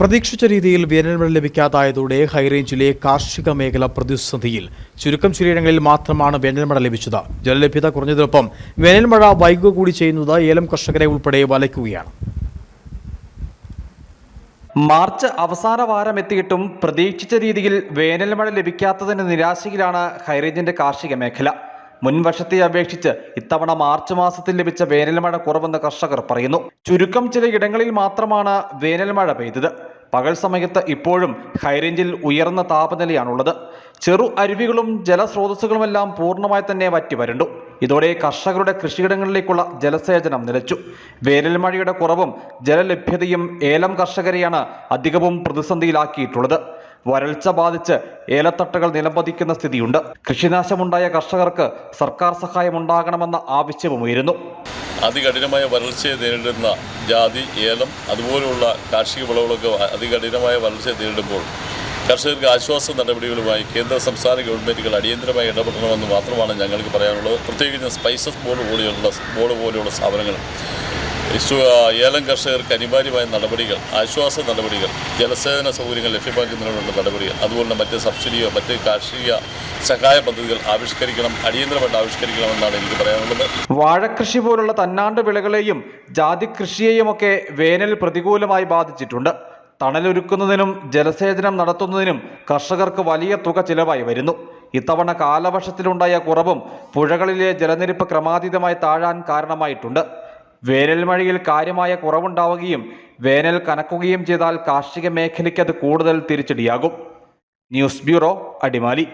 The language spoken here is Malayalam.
പ്രതീക്ഷിച്ച രീതിയിൽ വേനൽമഴ ലഭിക്കാതായതോടെ ഹൈറേഞ്ചിലെ കാർഷിക മേഖല പ്രതിസന്ധിയിൽ. ചുരുക്കം ചിലയിടങ്ങളിൽ മാത്രമാണ് വേനൽമഴ ലഭിച്ചത്. ജലലഭ്യത കുറഞ്ഞതിനൊപ്പം വേനൽമഴ വൈകുക കൂടി ചെയ്യുന്നത് ഏലം കർഷകരെ ഉൾപ്പെടെ വലയ്ക്കുകയാണ്. മാർച്ച് അവസാന വാരം എത്തിയിട്ടും പ്രതീക്ഷിച്ച രീതിയിൽ വേനൽമഴ ലഭിക്കാത്തതിന് നിരാശയിലാണ് ഹൈറേഞ്ചിന്റെ കാർഷിക മേഖല. മുൻ വർഷത്തെ അപേക്ഷിച്ച് ഇത്തവണ മാർച്ച് മാസത്തിൽ ലഭിച്ച വേനൽമഴ കുറവെന്ന് കർഷകർ പറയുന്നു. ചുരുക്കം ചിലയിടങ്ങളിൽ മാത്രമാണ് വേനൽമഴ പെയ്തത്. പകൽ സമയത്ത് ഇപ്പോഴും ഹൈറേഞ്ചിൽ ഉയർന്ന താപനിലയാണുള്ളത്. ചെറു അരുവികളും ജലസ്രോതസ്സുകളുമെല്ലാം പൂർണമായി തന്നെ വറ്റി വരണ്ടു. ഇതോടെ കർഷകരുടെ കൃഷിയിടങ്ങളിലേക്കുള്ള ജലസേചനം നിലച്ചു. വേനൽമഴയുടെ കുറവും ജലലഭ്യതയും ഏലം കർഷകരെയാണ് അധികവും പ്രതിസന്ധിയിലാക്കിയിട്ടുള്ളത്. വരൾച്ച ബാധിച്ച് ഏലത്തട്ടകൾ നിലംപതിക്കുന്ന സ്ഥിതിയുണ്ട്. കൃഷിനാശമുണ്ടായ കർഷകർക്ക് സർക്കാർ സഹായം ഉണ്ടാകണമെന്ന ആവശ്യവും ഉയരുന്നു അതികഠിനമായ വരൾച്ചയെ നേരിടുന്ന ജാതി ഏലം അതുപോലുള്ള കാർഷിക വിളകളൊക്കെ അതികഠിനമായ വരൾച്ചയെ നേരിടുമ്പോൾ കർഷകർക്ക് ആശ്വാസ നടപടികളുമായി കേന്ദ്ര സംസ്ഥാന ഗവൺമെന്റുകൾ അടിയന്തരമായി ഇടപെടണമെന്ന് മാത്രമാണ് ഞങ്ങൾക്ക് പറയാനുള്ളത്. പ്രത്യേകിച്ച് സ്പൈസസ് ബോർഡ് പോലെയുള്ള ബോർഡ് പോലെയുള്ള സ്ഥാപനങ്ങൾ ഏലം കർഷകർക്ക് അനിവാര്യമായ നടപടികൾ ആശ്വാസ നടപടികൾ ജലസേചന സൗകര്യങ്ങൾ ലഭ്യമാക്കുന്നതിനുള്ള നടപടികൾ അതുപോലെ മറ്റ് സബ്സിഡിയോ മറ്റ് കാർഷിക സഹായ പദ്ധതികൾ ആവിഷ്കരിക്കണം അടിയന്തരമായിട്ട് ആവിഷ്കരിക്കണമെന്നാണ് എനിക്ക് പറയാനുള്ളത്. വാഴക്കൃഷി പോലുള്ള തന്നാണ്ട് വിളകളെയും ജാതി കൃഷിയെയുമൊക്കെ വേനൽ പ്രതികൂലമായി ബാധിച്ചിട്ടുണ്ട്. തണലൊരുക്കുന്നതിനും ജലസേചനം നടത്തുന്നതിനും കർഷകർക്ക് വലിയ തുക ചിലവായി വരുന്നു. ഇത്തവണ കാലവർഷത്തിലുണ്ടായ കുറവും പുഴകളിലെ ജലനിരപ്പ് ക്രമാതീതമായി താഴാൻ കാരണമായിട്ടുണ്ട്. വേനൽ മഴയിൽ കാര്യമായ കുറവുണ്ടാവുകയും വേനൽ കനക്കുകയും ചെയ്താൽ കാർഷിക മേഖലയ്ക്ക് അത് കൂടുതൽ തിരിച്ചടിയാകും. News bureau Adimali.